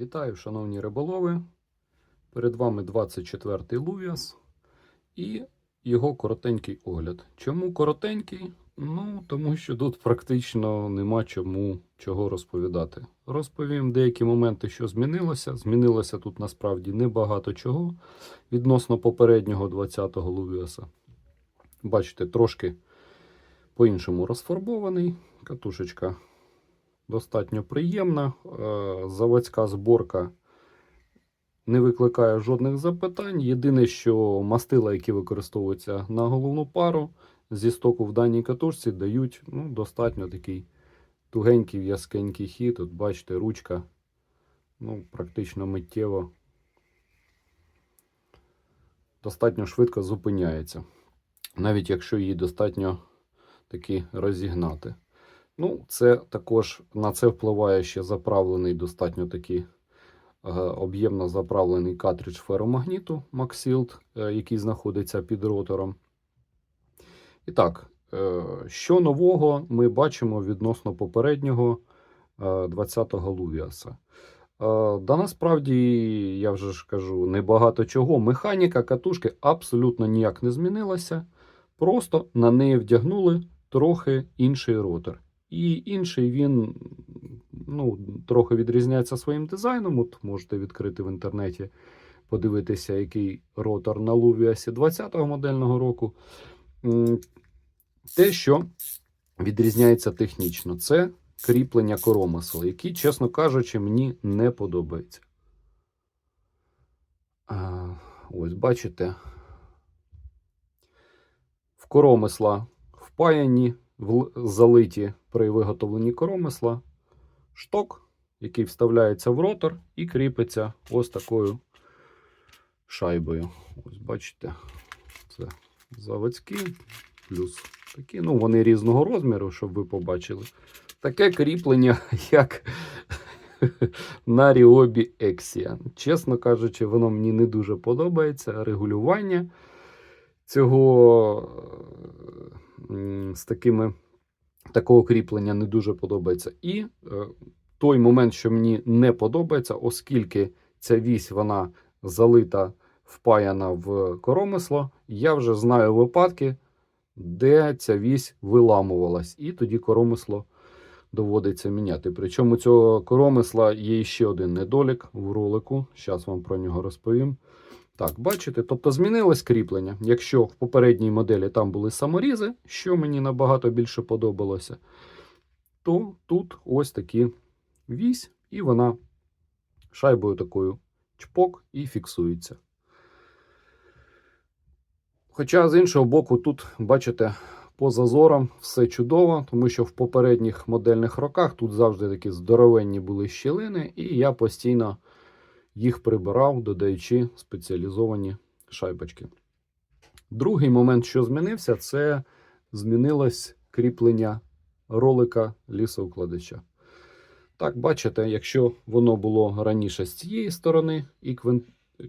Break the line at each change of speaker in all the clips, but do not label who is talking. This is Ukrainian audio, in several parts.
Вітаю, шановні риболови. Перед вами 24-й Лувіас і його коротенький огляд. Чому коротенький? Ну, тому що тут практично нема чому чого розповідати. Розповім деякі моменти, що змінилося. Змінилося тут насправді небагато чого відносно попереднього 20-го Лувіаса. Бачите, трошки по-іншому розфарбований. Катушечка достатньо приємна. Е, Заводська зборка не викликає жодних запитань. Єдине, що мастила, які використовуються на головну пару, зі стоку в даній катушці дають ну, достатньо такий тугенький в'язкенький хід. От бачите, ручка ну, практично миттєво достатньо швидко зупиняється. Навіть якщо її достатньо таки розігнати. Ну, це також на це впливає ще заправлений достатньо такий е, об'ємно заправлений картридж феромагніту Maxilt, е, який знаходиться під ротором. І так, е, що нового ми бачимо відносно попереднього е, 20-го Лувіаса? Да насправді, я вже ж кажу, небагато чого. Механіка катушки абсолютно ніяк не змінилася. Просто на неї вдягнули трохи інший ротор. І інший він ну, трохи відрізняється своїм дизайном. От можете відкрити в інтернеті, подивитися, який ротор на Лувіасі 20-го модельного року. Те, що відрізняється технічно, це кріплення коромисла, які, чесно кажучи, мені не подобається. Ось, бачите, в коромисла впаяні, залиті при виготовленні коромисла шток, який вставляється в ротор і кріпиться ось такою шайбою. Ось бачите, це заводські, плюс такі. Ну, вони різного розміру, щоб ви побачили. Таке кріплення, як на Ryobi Exian. Чесно кажучи, воно мені не дуже подобається. Регулювання цього з такими такого кріплення не дуже подобається. І е, той момент, що мені не подобається, оскільки ця вісь вона залита, впаяна в коромисло, я вже знаю випадки, де ця вісь виламувалась, і тоді коромисло доводиться міняти. Причому цього коромисла є ще один недолік в ролику. Зараз вам про нього розповім. Так, бачите, тобто змінилось кріплення. Якщо в попередній моделі там були саморізи, що мені набагато більше подобалося, то тут ось такі вісь, і вона шайбою такою чпок і фіксується. Хоча, з іншого боку, тут, бачите, по зазорам все чудово, тому що в попередніх модельних роках тут завжди такі здоровенні були щілини, і я постійно їх прибирав, додаючи спеціалізовані шайбочки. Другий момент, що змінився, це змінилось кріплення ролика лісоукладача. Так, бачите, якщо воно було раніше з цієї сторони і квин-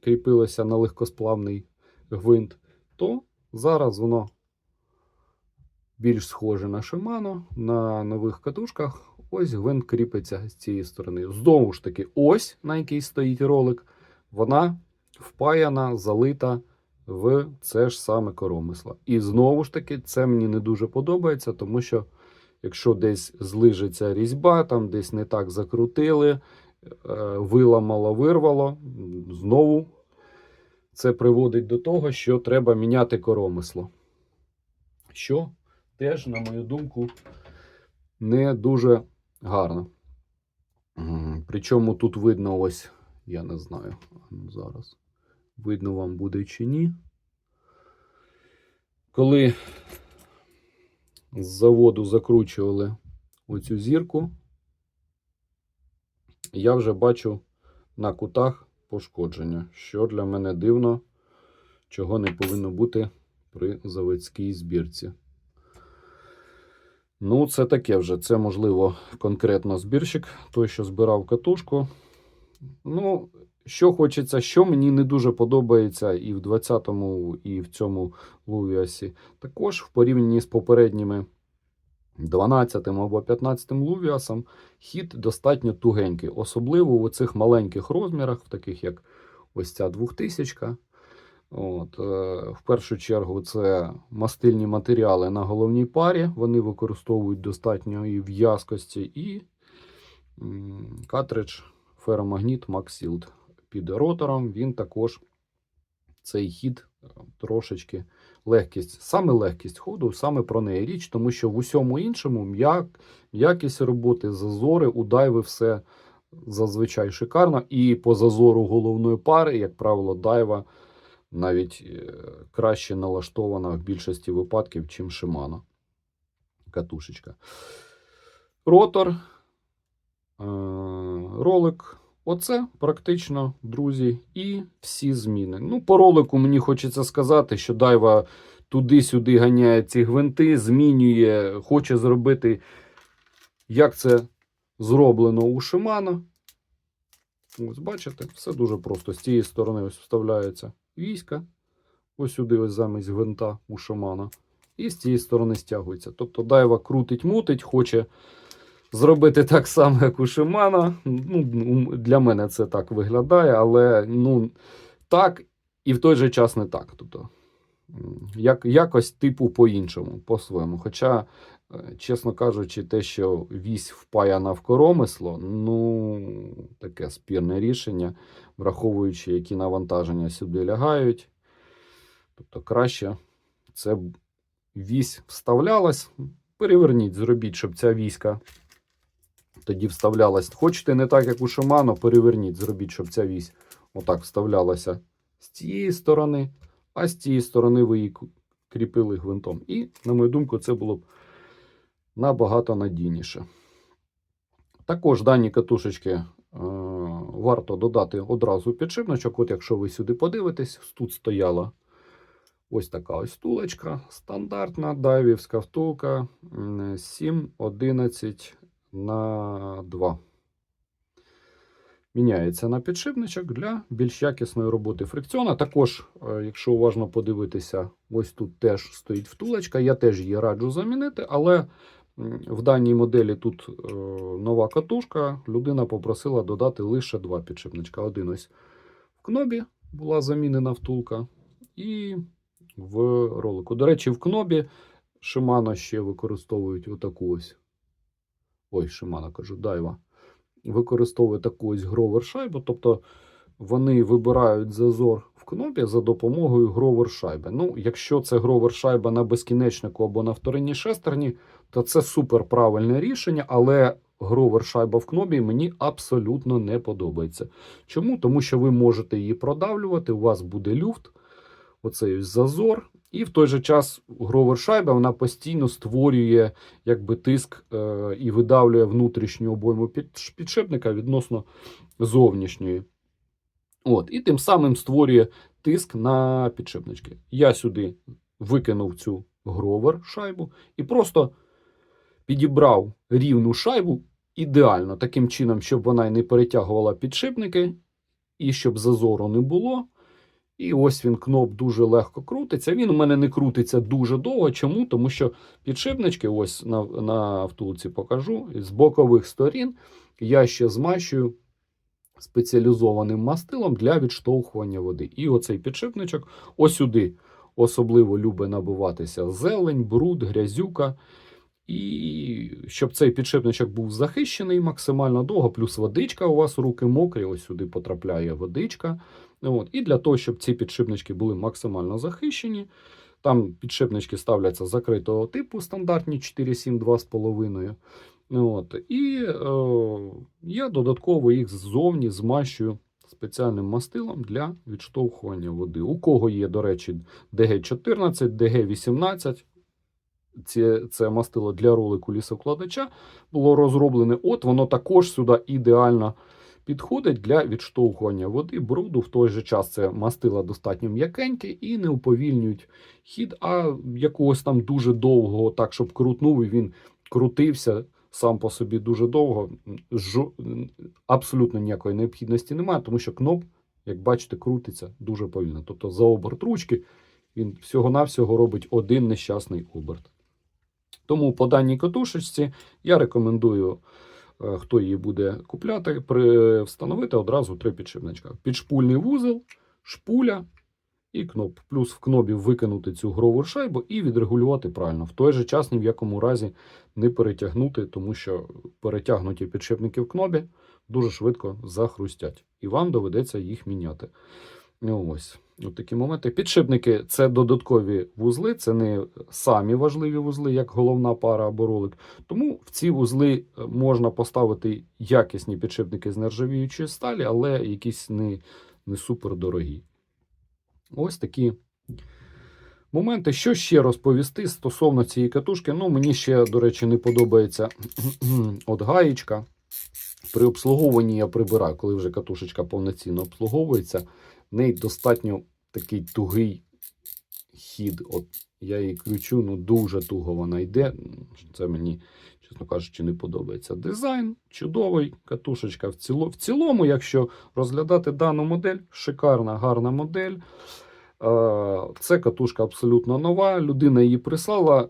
кріпилося на легкосплавний гвинт, то зараз воно більш схоже на Shimano, на нових катушках. Ось гвинт кріпиться з цієї сторони. Знову ж таки, ось на якій стоїть ролик, вона впаяна, залита в це ж саме коромисло. І знову ж таки, це мені не дуже подобається, тому що якщо десь злижиться різьба, там десь не так закрутили, е, виламало, вирвало, знову це приводить до того, що треба міняти коромисло. Що теж, на мою думку, не дуже гарно. Причому тут видно ось, я не знаю, зараз видно вам буде чи ні. Коли з заводу закручували оцю зірку, я вже бачу на кутах пошкодження, що для мене дивно, чого не повинно бути при заводській збірці. Ну, це таке вже. Це, можливо, конкретно збірщик, той, що збирав катушку. Ну, що хочеться, що мені не дуже подобається і в 20-му, і в цьому Лувіасі. Також в порівнянні з попередніми 12 або 15 лувіасом хід достатньо тугенький, особливо у цих маленьких розмірах, в таких як ось ця 2000. От, е, в першу чергу це мастильні матеріали на головній парі. Вони використовують достатньої в'язкості і картридж феромагніт Maxfield під ротором. Він також цей хід трошечки легкість, саме легкість ходу, саме про неї річ, тому що в усьому іншому м'як, м'якість роботи, зазори, у дайви все зазвичай шикарно. І по зазору головної пари, як правило, дайва навіть е, краще налаштована в більшості випадків, чим Shimano. Катушечка. Ротор, е, ролик. Оце практично, друзі, і всі зміни. Ну, по ролику мені хочеться сказати, що Дайва туди-сюди ганяє ці гвинти, змінює, хоче зробити, як це зроблено у Shimano. Ось бачите, все дуже просто. З цієї сторони ось вставляється війська. Ось сюди, ось замість гвинта у Shimano. І з цієї сторони стягується. Тобто Дайва крутить-мутить, хоче зробити так само, як у Shimano. Ну, для мене це так виглядає, але ну, так і в той же час не так. Тобто, як, якось типу по-іншому, по-своєму. Хоча, чесно кажучи, те, що вісь впаяна в коромисло, ну, таке спірне рішення, враховуючи, які навантаження сюди лягають. Тобто краще це вісь вставлялась. Переверніть, зробіть, щоб ця війська тоді вставлялась. Хочете не так, як у Шимано, переверніть, зробіть, щоб ця вісь отак вставлялася з цієї сторони, а з цієї сторони ви її кріпили гвинтом. І, на мою думку, це було б набагато надійніше. Також дані катушечки е, варто додати одразу підшипничок. От якщо ви сюди подивитесь, тут стояла ось така ось втулочка, стандартна дайвівська втулка 7-11 на 2. Міняється на підшипничок для більш якісної роботи фрикціона. Також, е, якщо уважно подивитися, ось тут теж стоїть втулочка. Я теж її раджу замінити, але в даній моделі тут е, нова катушка. Людина попросила додати лише два підшипничка. Один ось в кнобі була замінена втулка, і в ролику. До речі, в кнобі Shimano ще використовують отаку ось. Ой, Shimano кажу, дайва. Використовує таку ось гровер шайбу. Тобто вони вибирають зазор в кнопі за допомогою гровер шайби. Ну, якщо це гровер шайба на безкінечнику або на вторинній шестерні, то це супер правильне рішення, але гровер шайба в кнобі мені абсолютно не подобається. Чому? Тому що ви можете її продавлювати, у вас буде люфт, оцей зазор, і в той же час гровер шайба вона постійно створює якби тиск е, і видавлює внутрішню обойму під, підшипника відносно зовнішньої. От, і тим самим створює тиск на підшипнички. Я сюди викинув цю гровер шайбу і просто підібрав рівну шайбу ідеально, таким чином, щоб вона не перетягувала підшипники, і щоб зазору не було. І ось він кноп дуже легко крутиться. Він у мене не крутиться дуже довго. Чому? Тому що підшипнички, ось на, на втулці покажу, з бокових сторін я ще змащую спеціалізованим мастилом для відштовхування води. І оцей підшипничок ось сюди особливо любить набиватися зелень, бруд, грязюка. І щоб цей підшипничок був захищений максимально довго, плюс водичка у вас руки мокрі, ось сюди потрапляє водичка. От. І для того, щоб ці підшипнички були максимально захищені, там підшипнички ставляться закритого типу, стандартні 4,7, 2,5. От. І е, я додатково їх ззовні змащую спеціальним мастилом для відштовхування води. У кого є, до речі, DG14, DG18. Це, це мастило для ролику лісокладача було розроблене. От воно також сюди ідеально підходить для відштовхування води, бруду. В той же час це мастила достатньо м'якеньке і не уповільнюють хід, а якогось там дуже довгого, так щоб крутнув і він крутився сам по собі дуже довго. Жо... Абсолютно ніякої необхідності немає, тому що кноп, як бачите, крутиться дуже повільно. Тобто за оберт ручки він всього-навсього робить один нещасний оберт. Тому по даній катушечці я рекомендую, е, хто її буде купляти, встановити одразу три підшипничка. Підшпульний вузол, шпуля і кноп. Плюс в кнопі викинути цю грову шайбу і відрегулювати правильно. В той же час ні в якому разі не перетягнути, тому що перетягнуті підшипники в кнобі дуже швидко захрустять, і вам доведеться їх міняти. Ось. От такі моменти. Підшипники це додаткові вузли, це не самі важливі вузли, як головна пара або ролик. Тому в ці вузли е, можна поставити якісні підшипники з нержавіючої сталі, але якісь не, не супер дорогі. Ось такі моменти. Що ще розповісти стосовно цієї катушки? Ну, мені ще, до речі, не подобається от гаєчка. При обслуговуванні я прибираю, коли вже катушечка повноцінно обслуговується. В неї достатньо такий тугий хід. От я її кручу, ну дуже туго вона йде. Це мені, чесно кажучи, не подобається. Дизайн чудовий, катушечка в, ціло, в цілому, якщо розглядати дану модель, шикарна, гарна модель. Це катушка абсолютно нова. Людина її прислала.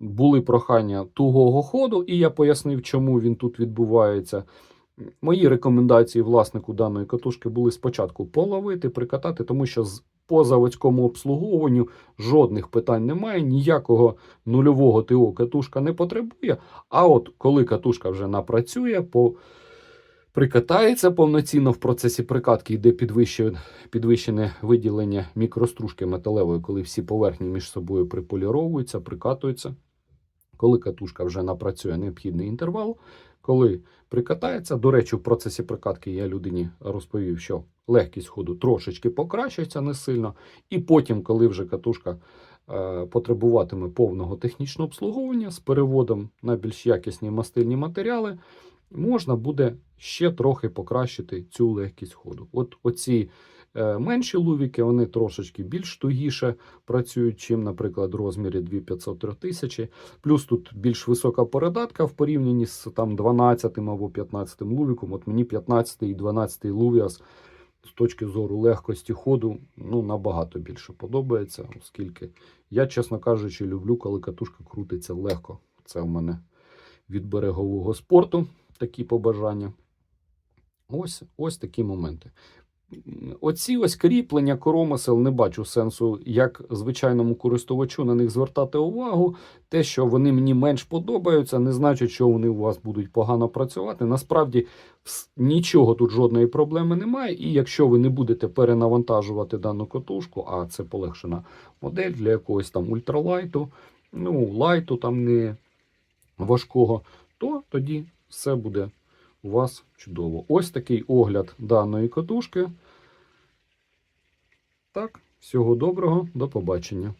Були прохання тугого ходу, і я пояснив, чому він тут відбувається. Мої рекомендації власнику даної катушки були спочатку половити, прикатати, тому що з по заводському обслуговуванню жодних питань немає, ніякого нульового ТО катушка не потребує. А от коли катушка вже напрацює, по... прикатається повноцінно в процесі прикатки, йде підвищене, виділення мікростружки металевої, коли всі поверхні між собою приполіровуються, прикатуються. Коли катушка вже напрацює необхідний інтервал, коли прикатається. До речі, в процесі прикатки я людині розповів, що легкість ходу трошечки покращується не сильно. І потім, коли вже катушка е, потребуватиме повного технічного обслуговування з переводом на більш якісні мастильні матеріали, можна буде ще трохи покращити цю легкість ходу. От оці менші лувіки, вони трошечки більш тугіше працюють, чим, наприклад, в розмірі 2500-3000. Плюс тут більш висока передатка в порівнянні з там 12 або 15 лувіком. От мені 15 і 12 лувіас з точки зору легкості ходу ну, набагато більше подобається, оскільки я, чесно кажучи, люблю, коли катушка крутиться легко. Це в мене від берегового спорту такі побажання. Ось, ось такі моменти. Оці ось кріплення коромисел не бачу сенсу, як звичайному користувачу на них звертати увагу. Те, що вони мені менш подобаються, не значить, що вони у вас будуть погано працювати. Насправді нічого тут жодної проблеми немає. І якщо ви не будете перенавантажувати дану катушку, а це полегшена модель для якогось там ультралайту, ну лайту там не важкого, то тоді все буде у вас чудово. Ось такий огляд даної катушки. Так, всього доброго, до побачення.